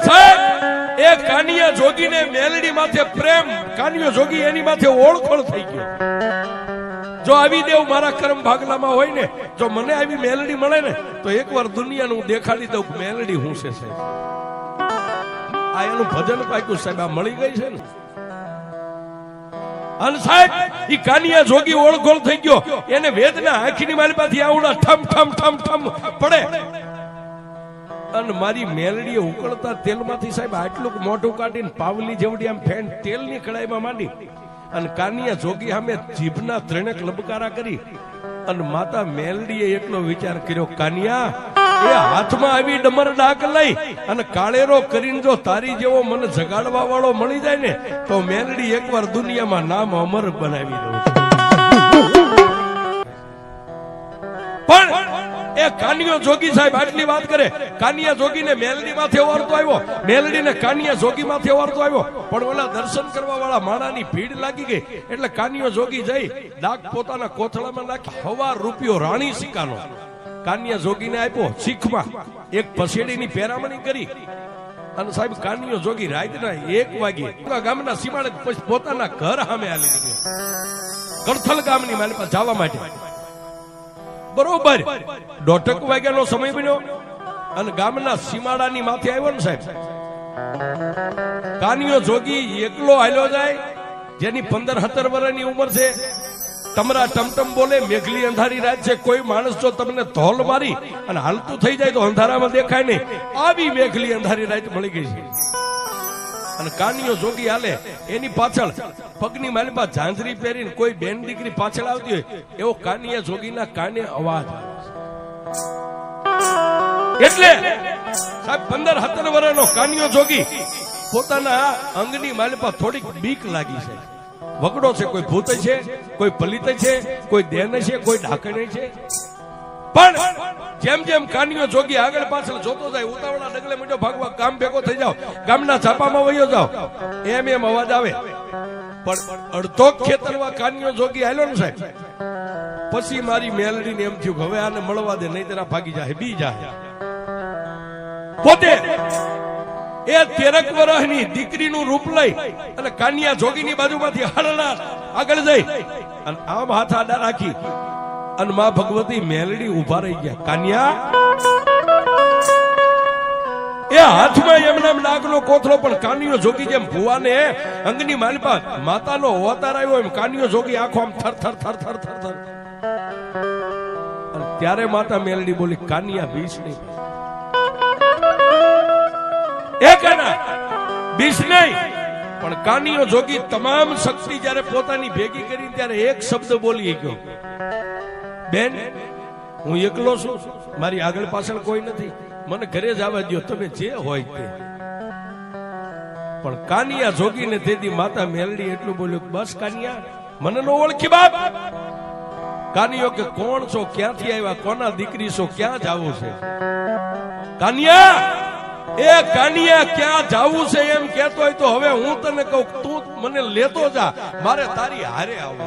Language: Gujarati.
દેખાડી દઉં મેલડી હું છે આ એનું ભજન પાક્યું સાહેબ, આ મળી ગઈ છે ને. અને સાહેબ, ઈ કાનિયા જોગી ઓળખોળ થઈ ગયો. એને વેદના આંખીની મારી પાછી આવડા ઠમ ઠમ ઠમ ઠમ પડે. અને મારી મેલડીએ ઉકળતા તેલમાંથી સાહેબ આટલું મોઢું કાઢીને પાવલી જેવડી આમ ફેન તેલની કડાઈમાં માંડી અને કાનિયા જોગી સામે જીભના ત્રણેક લબકારા કરી અને માતા મેલડીએ એટલો વિચાર કર્યો, કાનિયા, એ હાથમાં આવી ડમર ડાક લઈ અને કાળેરો કરીને જો તારી જેવો મને જગાડવા વાળો મળી જાય ને, તો મેલડી એકવાર દુનિયામાં નામ અમર બનાવી દઉં એ કાનિયો જોગી સાહેબ આટલી વાત કરે. કાનિયા જોગીને મેલડી માંથી ઓરતો આવ્યો. મેલડીને કાનિયા જોગી માંથી ઓરતો આવ્યો. પણ ઓલા દર્શન કરવા વાળા માણાની ભીડ લાગી ગઈ. એટલે કાનિયો જોગી જઈ ડાક પોતાના કોથળામાં નાખી હવા રૂપિયો રાણી સિક્કાનો. કાનિયા જોગીને આપ્યો શીખમાં. એક પસેડીની પેરામણી કરી. અને સાહેબ, કાનિયો જોગી રાતના એક વાગે ગામના સીમાડે પોતાના ઘર સામે આલી નીકળ્યા. કરથલ ગામની પાસે જવા માટે. બરોબર. દોઢક વાગ્યાનો સમય બન્યો અને ગામના સીમાડાની માથે આવ્યો ને સાહેબ. કાનિયો જોગી એકલો હાલ્યો જાય, જેની પંદર સત્તર વર્ષની ઉંમર છે. તમારા ટમટમ બોલે, મેઘલી અંધારી રાત છે, કોઈ માણસ જો તમને ધોલ મારી અને હાલતું થઈ જાય તો અંધારામાં દેખાય નહીં. આવી મેઘલી અંધારી રાત મળી ગઈ છે. અને કાનિયો જોગી હાલે. એની પાછળ પગની માલિપા ઝાંઝરી પહેરીને કોઈ બેન દીકરી પાછળ આવતી હોય, એવો કાનિયા જોગીના કાને અવાજ એટલે સાહેબ, પંદર સત્તર વર્ષનો કાનિયો જોગી પોતાના અંગની માલિપા થોડીક બીક લાગી છે. વગડો છે, કોઈ ભૂત છે, કોઈ પલિત છે, કોઈ દેન છે, કોઈ ઢાકણે છે. પણ જેમ જેમ કાનીઓ જોગી આગળ પાછળ જોતો જાય, ઉતાવળા ડગલે મીઠો ભાગવા ગામ ભેગો થઈ જાવ ગામના છાપામાં વયો જાવ એમ એમ અવાજ આવે. પણ અડધો ખેતરમાં કાનીઓ જોગી આવેલો ને સાહેબ. પછી મારી મેલડીને એમ થયું હવે આને મળવા દે નહીં તેના ભાગી જાય, બી જાય. પોતે એ તેરક વર્ષની દીકરીનું રૂપ લઈ અને કાનિયા જોગીની બાજુમાંથી હળના આગળ જઈ અને આમ હાથ આડા રાખી. અને માં ભગવતી મેલડી ઊભા રહી ગયા. કાન્યા? એ હાથમાં એમના નાગનો કોથળો, પણ કાનિયો જોગી જેમ ભુવાને અંગની માલપા માતાનો અવતાર આવ્યો એમ કાનિયો જોગી આખો આમ થર થર થર થર થર થર. ત્યારે માતા મેલડી બોલી, કાનિયા, બીસ નહીં. એ કાના, બીસ નહીં. પણ કાનિયો જોગી તમામ શક્તિ જ્યારે પોતાની ભેગી કરી ત્યારે એક શબ્દ બોલી ગયો. બેન, હું એકલો છું. મારી આગળ પાછળ કોઈ નથી. મને ઘરે જ આવવા દો તમે જે હોય તે. પણ કાનિયા જોગીને તેથી માતા મેલડી એટલું બોલ્યું બસ કાનિયા, મને નો ઓળખી બાપ. કાનિયો કે, કોણ છો? ક્યાંથી આવ્યા? કોના દીકરી છો? ક્યાં જાવું છે? કાનિયા, એ કાનિયા ક્યાં જાવું છે એમ કેતો હોય તો હવે હું તને કહું તું મને લેતો જા. મારે તારી હારે આવું